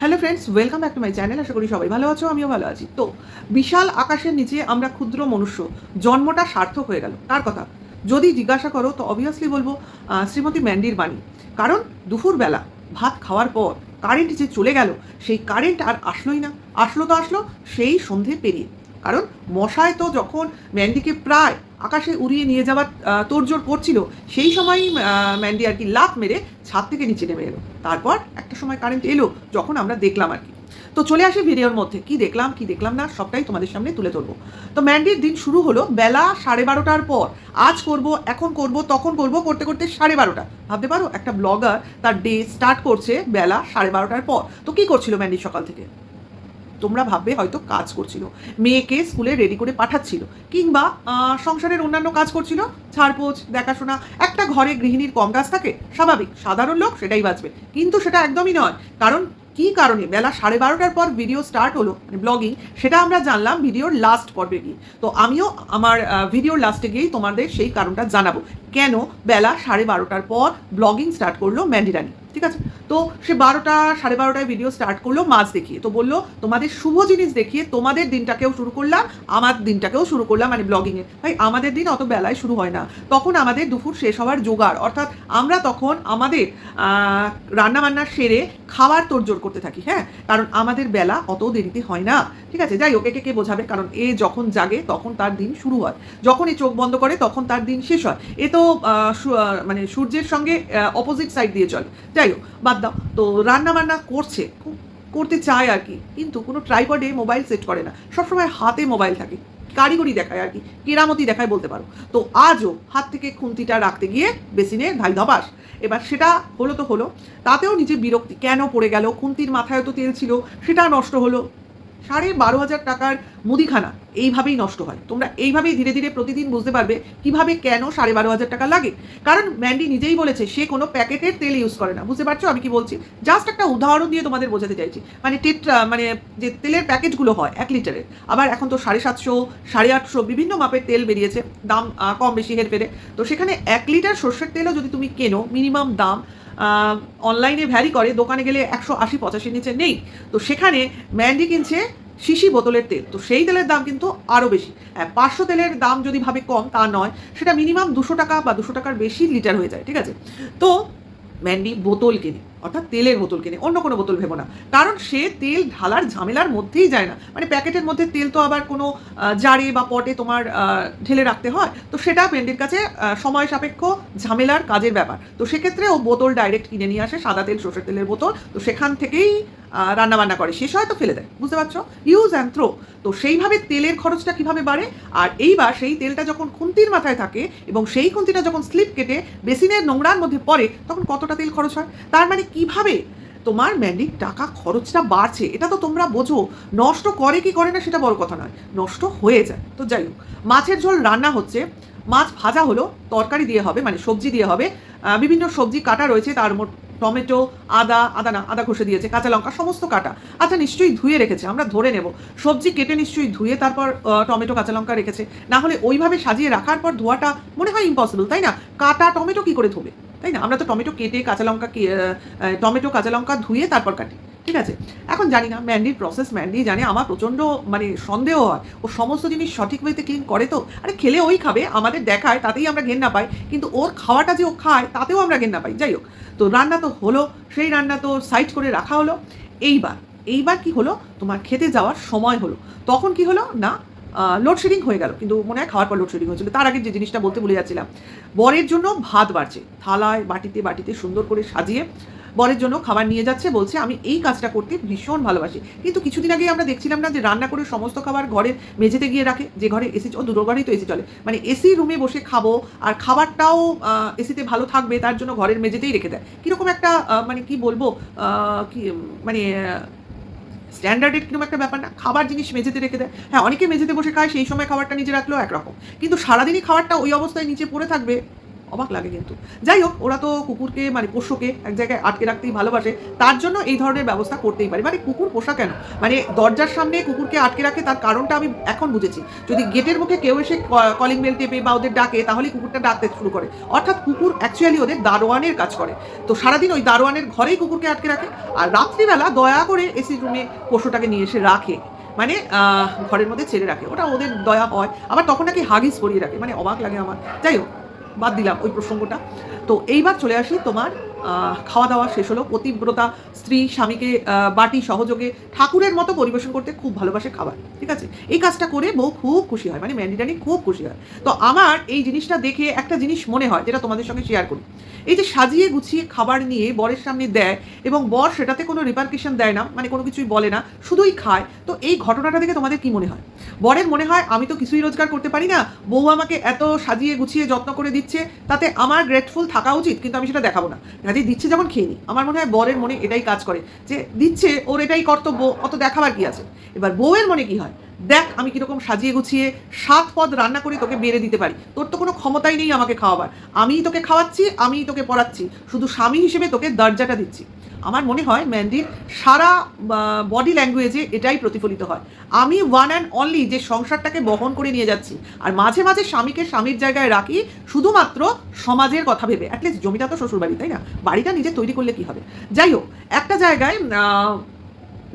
Hello friends welcome back to my channel আশা করি সবাই ভালো আছো, আমিও ভালো আছি। তো, বিশাল আকাশের নিচে আমরা ক্ষুদ্র মনুষ্য, জন্মটা সার্থক হয়ে গেল। তার কথা, যদি জিজ্ঞাসা করো, তো অবভিয়াসলি বলব শ্রীমতী ম্যান্ডির বাণী। কারণ, দুপুরবেলা ভাত খাওয়ার পর কারেন্ট যে চলে গেল, সেই কারেন্ট আর আসলোই না। আসলো তো আসলো, সেই সন্ধে পেরিয়ে। কারণ, মশায় তো যখন ম্যান্ডিকে প্রায় আকাশে উড়িয়ে নিয়ে যাওয়ার তোড়জোড় করছিল, সেই সময়ই ম্যান্ডি আর কি লাফ মেরে ছাদ থেকে নিচে নেমে এলো। তারপর একটা সময় কারেন্ট এলো, যখন আমরা দেখলাম আর কি। তো চলে আসি ভিডিওর মধ্যে। কি দেখলাম কি দেখলাম না, সবটাই তোমাদের সামনে তুলে ধরবো। তো ম্যান্ডির দিন শুরু হলো বেলা সাড়ে বারোটার পর। আজ করব, এখন করব, তখন করব করতে করতে সাড়ে বারোটা। ভাবতে পারো, একটা ব্লগার তার ডে স্টার্ট করছে বেলা সাড়ে বারোটার পর। তো কি করছিল ম্যান্ডি সকাল থেকে? তোমরা ভাববে হয়তো কাজ করছিল। মেয়েকে স্কুলে রেডি করে পাঠাচ্ছিল কিংবা সংসারের অন্যান্য কাজ করছিল ঝাড়পোছ দেখাশোনা, একটা ঘরে গৃহিণীর কম কাজ থাকে, স্বাভাবিক, সাধারণ লোক সেটাই বাঁচবে। কিন্তু সেটা একদমই নয়, কারণ কি কারণে? বেলা সাড়ে বারোটার পর ভিডিও স্টার্ট হলো মানে ব্লগিং সেটা আমরা জানলাম ভিডিওর লাস্ট পর্বে গিয়ে। তো আমিও আমার ভিডিওর লাস্টে গিয়েই তোমাদের সেই কারণটা জানাব। কেন বেলা সাড়ে বারোটার পর ব্লগিং স্টার্ট করল ম্যান্ডি রানী? ঠিক আছে? তো সে বারোটা, সাড়ে বারোটায় ভিডিও স্টার্ট করল, মাছ দেখিয়ে। তো বলল, তোমাদের শুভ জিনিস দেখিয়ে তোমাদের দিনটাকেও শুরু করলাম, আমার দিনটাকেও শুরু করলাম মানে ব্লগিংয়ে ভাই, আমাদের দিন অত বেলায় শুরু হয় না। তখন আমাদের দুপুর শেষ হওয়ার জোগাড়। অর্থাৎ আমরা তখন আমাদের রান্না বান্না সেরে খাবার তোড়জোড় করতে থাকি হ্যাঁ? কারণ আমাদের বেলা অত দেরিতে হয় না। ঠিক আছে? যাই হোক, একে কে বোঝাবে? কারণ এ যখন জাগে, তখন তার দিন শুরু হয়। যখন এ চোখ বন্ধ করে, তখন তার দিন শেষ হয়। এ তো মানে সূর্যের সঙ্গে অপোজিট সাইড দিয়ে চলে। যাই হোক বাদ দাও। তো রান্না বান্না করছে করতে চায় আর কি, কিন্তু কোনো ট্রাইপডে মোবাইল সেট করে না। সবসময় হাতে মোবাইল থাকে, কারিগরি দেখায় আর কি, কেরামতি দেখায় বলতে পারো। তো আজও হাত থেকে খুন্তিটা রাখতে গিয়ে বেসিনে ধাই ধবাস এবার সেটা হলো তো হলো, তাতেও নিজে বিরক্তি, কেন পড়ে গেল, খুন্তির মাথায় তো তেল ছিল, সেটা নষ্ট হলো। সাড়ে বারো হাজার টাকার মুদিখানা এইভাবেই নষ্ট হয়। তোমরা এইভাবেই ধীরে ধীরে প্রতিদিন বুঝতে পারবে কীভাবে কেন সাড়ে বারো হাজার টাকা লাগে। কারণ ম্যান্ডি নিজেই বলেছে, সে কোনো প্যাকেটের তেল ইউজ করে না। বুঝতে পারছ? আমি কি বলছি? জাস্ট একটা উদাহরণ দিয়ে তোমাদের বোঝাতে চাইছি। মানে টেট্রা মানে যে তেলের প্যাকেটগুলো হয়, এক লিটারের আবার এখন তো সাড়ে সাতশো, সাড়ে আটশো বিভিন্ন মাপের তেল বেরিয়েছে। দাম কম বেশি হেরফেরে তো সেখানে এক লিটার সর্ষের তেলও যদি তুমি কেনো মিনিমাম দাম অনলাইনে ভ্যারি করে, দোকানে গেলে একশো আশি, পঁচাশির নিচে নেই। তো সেখানে ম্যান্ডি কিনছে শিশি বোতলের তেল। তো সেই তেলের দাম কিন্তু আরও বেশি। পাঁচশো তেলের দাম যদি ভাবে কম, তা নয়, সেটা মিনিমাম দুশো টাকা বা দুশো টাকার বেশি লিটার হয়ে যায়, ঠিক আছে? তো ম্যান্ডি বোতল কেনে। অর্থাৎ তেলের বোতল কেনে, অন্য কোনো বোতল ভেবো না। কারণ সে তেল ঢালার ঝামেলার মধ্যেই যায় না। মানে প্যাকেটের মধ্যে তেল তো আবার কোনো জারে বা পটে তোমার ঢেলে রাখতে হয়। তো সেটা পেন্ডির কাছে সময় সাপেক্ষ ঝামেলার কাজের ব্যাপার। তো সেক্ষেত্রে ও বোতল ডাইরেক্ট কিনে নিয়ে আসে, সাদা তেল, সর্ষের তেলের বোতল। তো সেখান থেকেই রান্নাবান্না করে। শেষ হয় তো ফেলে দেয়। বুঝতে পারছ? ইউজ অ্যান্ড থ্রো তো সেইভাবে তেলের খরচটা কীভাবে বাড়ে? আর এইবার সেই তেলটা যখন খুন্তির মাথায় থাকে এবং সেই খুন্তিটা যখন স্লিপ কেটে বেসিনের নোংরার মধ্যে পড়ে, তখন কতটা তেল খরচ হয়? তার মানে কীভাবে তোমার ম্যান্ডিক টাকা খরচটা বাড়ছে, এটা তো তোমরা বোঝো। নষ্ট করে কি করে না সেটা বড় কথা নয়। নষ্ট হয়ে যায়। তো যাই হোক, মাছের ঝোল রান্না হচ্ছে। মাছ ভাজা হলো, তরকারি দিয়ে হবে মানে সবজি দিয়ে হবে। বিভিন্ন সবজি কাটা রয়েছে, তার মোট টমেটো, আদা আদা না, আদা ঘষে দিয়েছে, কাঁচা লঙ্কা, সমস্ত কাটা। আচ্ছা নিশ্চয়ই ধুয়ে রেখেছে, আমরা ধরে নেব। সবজি কেটে নিশ্চয়ই ধুয়ে তারপর টমেটো, কাঁচা লঙ্কা রেখেছে। না হলে ওইভাবে সাজিয়ে রাখার পর ধোয়াটা মনে হয় ইম্পসিবল তাই না? কাটা টমেটো কি করে ধোবে? তাই না? আমরা তো টমেটো কেটে কাঁচা লঙ্কা টমেটো, কাঁচা লঙ্কা ধুয়ে তারপর কাটি, ঠিক আছে? এখন জানি না, ম্যান্ডির প্রসেস ম্যান্ডি জানে, আমার প্রচণ্ড মানে সন্দেহ হয়। ও সমস্ত জিনিস সঠিক ওয়েতে ক্লিন করে তো। আরে, খেলে ওই খাবে, আমাদের দেখায়, তাতেই আমরা ঘেন না পাই। কিন্তু ওর খাওয়াটা যে ও খায়, তাতেও আমরা ঘেন না পাই। যাই হোক, তো রান্না তো হলো, সেই রান্না তো সাইড করে রাখা হলো। এইবার এইবার কি হলো? তোমার খেতে যাওয়ার সময় হলো। তখন কি হলো? না লোডশেডিং হয়ে গেল। কিন্তু মনে হয় খাওয়ার পর লোডশেডিং হয়েছিল। তার আগে যে জিনিসটা বলতে ভুলে যাচ্ছিলাম, বরের জন্য ভাত বাড়ছে। থালায়, বাটিতে বাটিতে সুন্দর করে সাজিয়ে বরের জন্য খাবার নিয়ে যাচ্ছে, বলছে, আমি এই কাজটা করতে ভীষণ ভালোবাসি। কিন্তু কিছুদিন আগে আমরা দেখছিলাম না যে রান্না করে সমস্ত খাবার ঘরের মেঝেতে গিয়ে রাখে, যে ঘরে এসি ও দুটো ঘরেই তো এসি চলে। মানে এসি রুমে বসে খাব আর খাবারটাও এসিতে ভালো থাকবে, তার জন্য ঘরের মেঝেতেই রেখে দেয়। কীরকম একটা মানে কি বলব কি মানে স্ট্যান্ডার্ডের কীরকম একটা ব্যাপার না, খাবার জিনিস মেঝেতে রেখে দেয়। হ্যাঁ অনেকে মেঝেতে বসে খায়, সেই সময় খাবারটা নিজে রাখলেও একরকম। কিন্তু সারাদিনই খাবারটা ওই অবস্থায় নিচে পড়ে থাকবে অবাক লাগে কিন্তু। যাই হোক, ওরা তো কুকুরকে মানে পোষ্যকে এক জায়গায় আটকে রাখতেই ভালোবাসে। তার জন্য এই ধরনের ব্যবস্থা করতেই পারে। মানে কুকুর পোষা কেন? মানে দরজার সামনে কুকুরকে আটকে রাখে, তার কারণটা আমি এখন বুঝেছি। যদি গেটের মুখে কেউ এসে কলিং বেল টেপে বা ওদের ডাকে, তাহলে কুকুরটা ডাকতে শুরু করে। অর্থাৎ কুকুর অ্যাকচুয়ালি ওদের দারোয়ানের কাজ করে। তো সারাদিন ওই দারোয়ানের ঘরেই কুকুরকে আটকে রাখে। আর রাত্রিবেলা দয়া করে এসি রুমে পশুটাকে নিয়ে এসে রাখে। মানে ঘরের মধ্যে ছেড়ে রাখে। ওটা ওদের দয়া হয়। আবার তখন নাকি হাগিস পরিয়ে রাখে। মানে অবাক লাগে আমার। যাই হোক। বাদ দিলাম ওই প্রসঙ্গটা। তো এইবার চলে আসি তোমার খাওয়া দাওয়া শেষ হলো। পতিব্রতা, স্ত্রী, স্বামীকে বাটি, সহযোগে ঠাকুরের মতো পরিবেশন করতে খুব ভালোবাসে খাবার, ঠিক আছে? এই কাজটা করে বউ খুব খুশি হয় মানে ম্যান্ডিটানি খুব খুশি হয়। তো আমার এই জিনিসটা দেখে একটা জিনিস মনে হয়, যেটা তোমাদের সঙ্গে শেয়ার করি। এই যে সাজিয়ে গুছিয়ে খাবার নিয়ে বরের সামনে দেয় এবং বর সেটাতে কোনো রিপার্কেশন দেয় না মানে কোনো কিছুই বলে না, শুধুই খায়, তো এই ঘটনাটা দেখে তোমাদের কি মনে হয়? বরের মনে হয়, আমি তো কিছুই রোজগার করতে পারি না, বউ আমাকে এত সাজিয়ে গুছিয়ে যত্ন করে দিচ্ছে, তাতে আমার গ্রেটফুল থাকা উচিত, কিন্তু আমি সেটা দেখাবো না। কাজে দিচ্ছে যেমন খেয়ে নিই আমার মনে হয় বরের মনে এটাই কাজ করে, যে দিচ্ছে, ওর এটাই কর্তব্য, অত দেখাবার কি আছে? এবার বউয়ের মনে কি হয়? দেখ, আমি কীরকম সাজিয়ে গুছিয়ে সাত পদ রান্না করে, তোকে বেড়ে দিতে পারি। তোর তো কোনো ক্ষমতাই নেই আমাকে খাওয়াবার। আমিই তোকে খাওয়াচ্ছি, আমিই তোকে পড়াচ্ছি। শুধু স্বামী হিসেবে তোকে দরজাটা দিচ্ছি। আমার মনে হয় ম্যান্ডির সারা বডি ল্যাঙ্গুয়েজে এটাই প্রতিফলিত হয়। আমি ওয়ান অ্যান্ড অনলি যে সংসারটাকে বহন করে নিয়ে যাচ্ছি, আর মাঝে মাঝে স্বামীকে স্বামীর জায়গায় রাখি, শুধুমাত্র সমাজের কথা ভেবে। অ্যাটলিস্ট জমিটা তো শ্বশুরবাড়ি, তাই না? বাড়িটা নিজে তৈরি করলে কি হবে? যাই হোক, একটা জায়গায়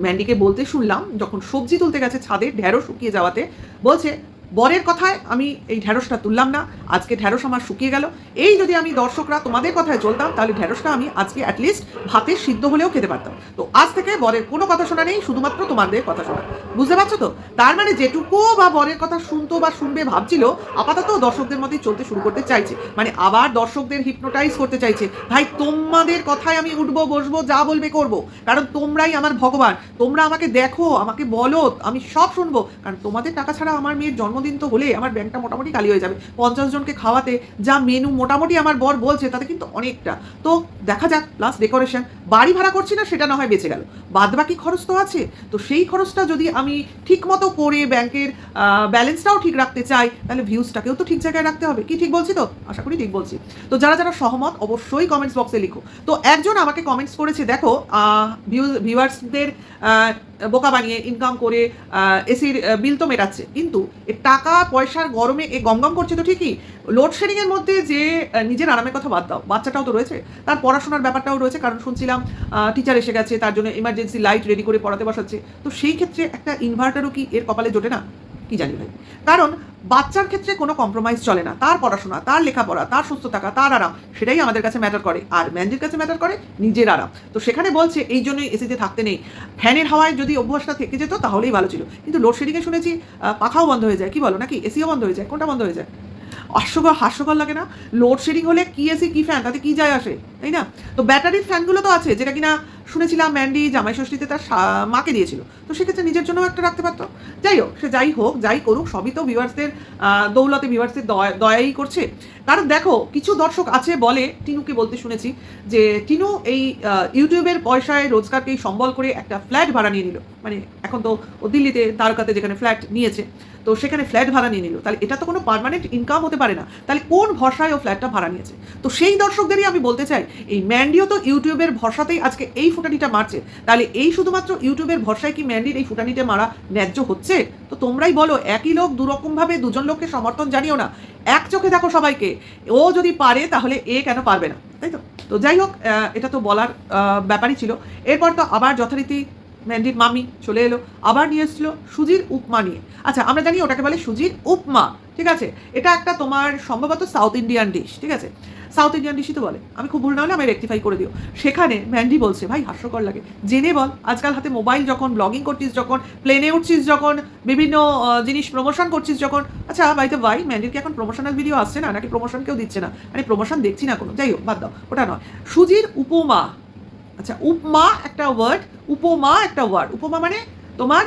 ম্যান্ডিকে বলতে শুনলাম, যখন সবজি তুলতে গেছে ছাদে, ঢেঁড়স শুকিয়ে যাওয়াতে, বলছে বরের কথায় আমি এই ঢ্যাঁড়সটা তুললাম না, আজকে ঢ্যাঁড়স আমার শুকিয়ে গেল। এই যদি আমি দর্শকরা তোমাদের কথায় চলতাম, তাহলে ঢ্যাঁড়সটা আমি আজকে অ্যাটলিস্ট ভাতে সিদ্ধ হলেও খেতে পারতাম। তো আজ থেকে বরের কোনো কথা শোনা নেই, শুধুমাত্র তোমাদের কথা শোনা। বুঝতে পারছ তো? তার মানে যেটুকু বা বরের কথা শুনতো বা শুনবে ভাবছিল, আপাতত দর্শকদের মধ্যেই চলতে শুরু করতে চাইছে। মানে আবার দর্শকদের হিপনোটাইজ করতে চাইছে। ভাই, তোমাদের কথায় আমি উঠবো, বসবো, যা বলবে করব। কারণ তোমরাই আমার ভগবান। তোমরা আমাকে দেখো, আমাকে বলো, আমি সব শুনব। কারণ তোমাদের টাকা ছাড়া আমার মেয়ের জন্মদিন তো হলে আমার ব্যাংকটা মোটামুটি খালি হয়ে যাবে। পঞ্চাশ জনকে খাওয়াতে যা মেনু মোটামুটি আমার বর বলছে, তাতে কিন্তু অনেকটা। তো দেখা যাক প্লাস ডেকোরেশন বাড়ি ভাড়া করছি না, সেটা না হয় বেঁচে গেল। বাদ বাকি খরচ তো আছে। তো সেই খরচটা যদি আমি ঠিক মতো করে ব্যাংকের ব্যালেন্সটাও ঠিক রাখতে চাই, তাহলে ভিউজটাকেও তো ঠিক জায়গায় রাখতে হবে। কি ঠিক বলছি তো? আশা করি ঠিক বলছি। তো যারা যারা সহমত, অবশ্যই কমেন্টস বক্সে লিখো। তো একজন আমাকে কমেন্টস করেছে, দেখো ভিউ ভিউয়ার্সদের বোকা বানিয়ে ইনকাম করে এসির বিল তো মেটাচ্ছে। কিন্তু টাকা পয়সার গরমে এ গমগম করছে তো ঠিকই লোডশেডিং এর মধ্যে যে নিজের আরামের কথা বাদ দাও, বাচ্চাটাও তো রয়েছে। তার পড়াশোনার ব্যাপারটাও রয়েছে, কারণ শুনছিলাম টিচার এসে গেছে, তার জন্য ইমার্জেন্সি লাইট রেডি করে পড়াতে বসাচ্ছে। তো সেই ক্ষেত্রে একটা ইনভার্টারও কি এর কপালে জোটে না? কি জানি ভাই। কারণ বাচ্চার ক্ষেত্রে কোনো কম্প্রোমাইজ চলে না। তার পড়াশোনা, তার লেখাপড়া, তার সুস্থ থাকা, তার আরাম, সেটাই আমাদের কাছে ম্যাটার করে। আর ম্যানজির কাছে ম্যাটার করে নিজের আরাম। তো সেখানে বলছে, এই জন্যই এসিতে থাকতে নেই। ফ্যানের হাওয়ায় যদি অভ্যাসটা থেকে যেত, তাহলেই ভালো ছিল। কিন্তু লোডশেডিংয়ে শুনেছি পাখাও বন্ধ হয়ে যায়। কি বলো, নাকি? এসিও বন্ধ হয়ে যায়। কোনটা বন্ধ হয়ে যায়? হাস্যকর হাস্যকর লাগে না। লোডশেডিং হলে কি এসি কি ফ্যান তাতে কি যায় আসে? তাই না? তো ব্যাটারির ফ্যানগুলো তো আছে, যেটা কিনা শুনেছিলাম ম্যান্ডি জামাই ষষ্ঠীতে তার মাকে দিয়েছিল। তো সেক্ষেত্রে নিজের জন্য একটা রাখতে পারতো। যাই হোক, সে যাই হোক, যাই করুক, সবই তো ভিউয়ার্সদের দৌলতে ভিউয়ার্সদের দয়াই করছে। কারণ দেখো, কিছু দর্শক আছে বলে টিনুকে বলতে শুনেছি যে টিনু এই ইউটিউবের পয়সায় রোজগারকেই সম্বল করে একটা ফ্ল্যাট ভাড়া নিয়ে নিল। মানে এখন তো ও দিল্লিতে দ্বারকাতে যেখানে ফ্ল্যাট নিয়েছে, তো সেখানে ফ্ল্যাট ভাড়া নিয়ে নিল। তাহলে এটা তো কোনো পার্মানেন্ট ইনকাম হতে পারে না। তাহলে কোন ভরসায় ও ফ্ল্যাটটা ভাড়া নিয়েছে? তো সেই দর্শকদেরই আমি বলতে চাই, এই ম্যান্ডিও তো ইউটিউবের ভরসাতেই আজকে এই ফুটানিটা মারছে। তাহলে এই শুধুমাত্র ইউটিউবের ভরসায় কি ম্যান্ডির এই ফুটানিটা মারা ন্যায্য হচ্ছে? তো তোমরাই বলো, একই লোক দুরকমভাবে দুজন লোককে সমর্থন জানিও না। এক চোখে দেখো সবাইকে। ও যদি পারে, তাহলে এ কেন পারবে না? তাই তো? তো যাই হোক এটা তো বলার ব্যাপারই ছিল। এরপর তো আবার যথারীতি ম্যান্ডির মামি চলে এলো, আবার নিয়ে এসেছিল সুজির উপমা নিয়ে। আচ্ছা আমরা জানি ওটাকে বলে সুজির উপমা, ঠিক আছে? এটা একটা তোমার সম্ভবত সাউথ ইন্ডিয়ান ডিশ, ঠিক আছে? সাউথ ইন্ডিয়ান ডিশই তো বলে। আমি খুব ভুল না হলে আমি রেক্টিফাই করে দিও। সেখানে ম্যান্ডি বলছে, ভাই, হাস্যকর লাগে। জেনে বল, আজকাল হাতে মোবাইল যখন ব্লগিং করছিস যখন প্লেনে উঠছিস যখন, বিভিন্ন জিনিস প্রমোশন করছিস যখন আচ্ছা ভাই ম্যান্ডির কি এখন প্রমোশনাল ভিডিও আসছে না? নাকি প্রমোশন কেউ দিচ্ছে না? মানে প্রমোশন দেখছি না কোনো। যাই হোক, বাদ দাও, ওটা নয়। সুজির উপমা আচ্ছা উপমা একটা ওয়ার্ড উপমা একটা ওয়ার্ড উপমা মানে তোমার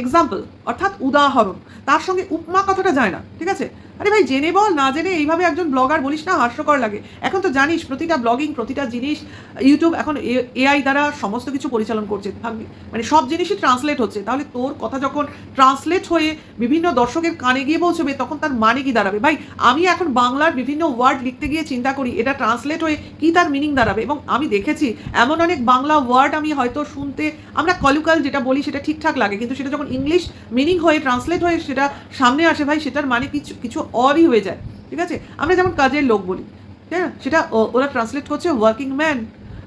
এক্সাম্পল অর্থাৎ উদাহরণ। তার সঙ্গে উপমা কথাটা যায় না, ঠিক আছে? আরে ভাই, জেনে বল, না জেনে এইভাবে একজন ব্লগার বলিস না, হাস্যকর লাগে। এখন তো জানিস, প্রতিটা ব্লগিং প্রতিটা জিনিস ইউটিউব এখন এআই দ্বারা সমস্ত কিছু পরিচালন করছে। মানে সব জিনিসই ট্রান্সলেট হচ্ছে। তাহলে তোর কথা যখন ট্রান্সলেট হয়ে বিভিন্ন দর্শকের কানে গিয়ে পৌঁছবে, তখন তার মানে কি দাঁড়াবে? ভাই, আমি এখন বাংলার বিভিন্ন ওয়ার্ড লিখতে গিয়ে চিন্তা করি, এটা ট্রান্সলেট হয়ে কি তার মিনিং দাঁড়াবে? এবং আমি দেখেছি, এমন অনেক বাংলা ওয়ার্ড আমি হয়তো শুনতে, আমরা কলুকাল যেটা বলি, সেটা ঠিকঠাক লাগে। কিন্তু সেটা যখন ইংলিশ মিনিং হয়ে ট্রান্সলেট হয়ে সেটা সামনে আসে, ভাই, সেটার মানে কিছু কিছু অরই হয়ে যায়, ঠিক আছে? আমরা যেমন কাজের লোক বলি হ্যাঁ? সেটা ওরা ট্রান্সলেট করছে ওয়ার্কিং ম্যান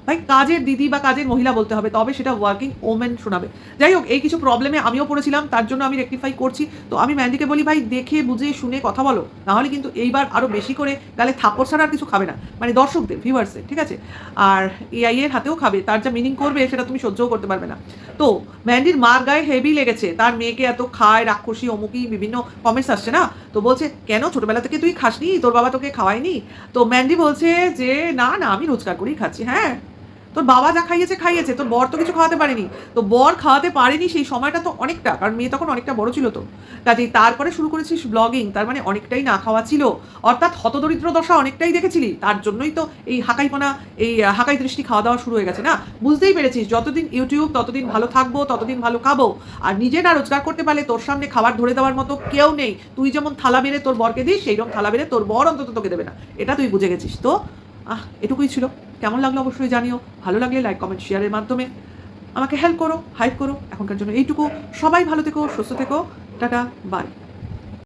ভাই, কাজের দিদি বা কাজের মহিলা বলতে হবে, তবে সেটা ওয়ার্কিং ওমেন শোনাবে। যাই হোক, এই কিছু প্রবলেমে আমিও পড়েছিলাম, তার জন্য আমি রেকটিফাই করছি। তো আমি ম্যান্ডিকে বলি, ভাই, দেখে, বুঝে, শুনে কথা বলো। নাহলে কিন্তু এইবার আরও বেশি করে তাহলে থাপ্পড় ছাড়া আর কিছু খাবে না। মানে দর্শকদের ভিউয়ার্সের ঠিক আছে? আর এআই এর হাতেও খাবে, তার যা মিনিং করবে, সেটা তুমি সহ্যও করতে পারবে না। তো ম্যান্ডির মার গায়ে হেভি লেগেছে, তার মেয়েকে এত খায়, রাক্ষসী অমুকি বিভিন্ন কমেন্টস আসছে না? তো বলছে, কেন ছোটবেলা থেকে তুই খাসনি? তোর বাবা তোকে খাওয়ায়নি? তো ম্যান্ডি বলছে যে, না না, আমি রোজগার করেই খাচ্ছি। হ্যাঁ? তোর বাবা যা খাইয়েছে খাইয়েছে। তোর বর তো কিছু খাওয়াতে পারেনি। তো বর খাওয়াতে পারেনি সেই সময়টা তো অনেকটা, কারণ মেয়ে তখন অনেকটা বড় ছিল তো। কাজেই তারপরে শুরু করেছিস ব্লগিং তার মানে অনেকটাই না খাওয়া ছিল। অর্থাৎ হতদরিদ্র দশা অনেকটাই দেখেছিলি। তার জন্যই তো এই হাকাইপনা, এই হাকাই দৃষ্টি খাওয়া দাওয়া শুরু হয়ে গেছে, না? বুঝতেই পেরেছিস, যতদিন ইউটিউব ততদিন ভালো থাকব, ততদিন ভালো খাব। আর নিজে না রোজগার করতে পারলে তোর সামনে খাবার ধরে দেওয়ার মতো কেউ নেই। তুই যেমন থালা বেড়ে তোর বরকে দিস, সেইরকম থালা বেড়ে তোর বর অন্তত তোকে দেবে না। এটা তুই বুঝে গেছিস তো? আহ, এটুকুই ছিল। কেমন লাগল অবশ্যই জানিও। ভালো লাগলে লাইক কমেন্ট শেয়ারের মাধ্যমে আমাকে হেল্প করো হাইপ করো। এখনকার জন্য এইটুকু। সবাই ভালো থেকো, সুস্থ থেকো। Tata bye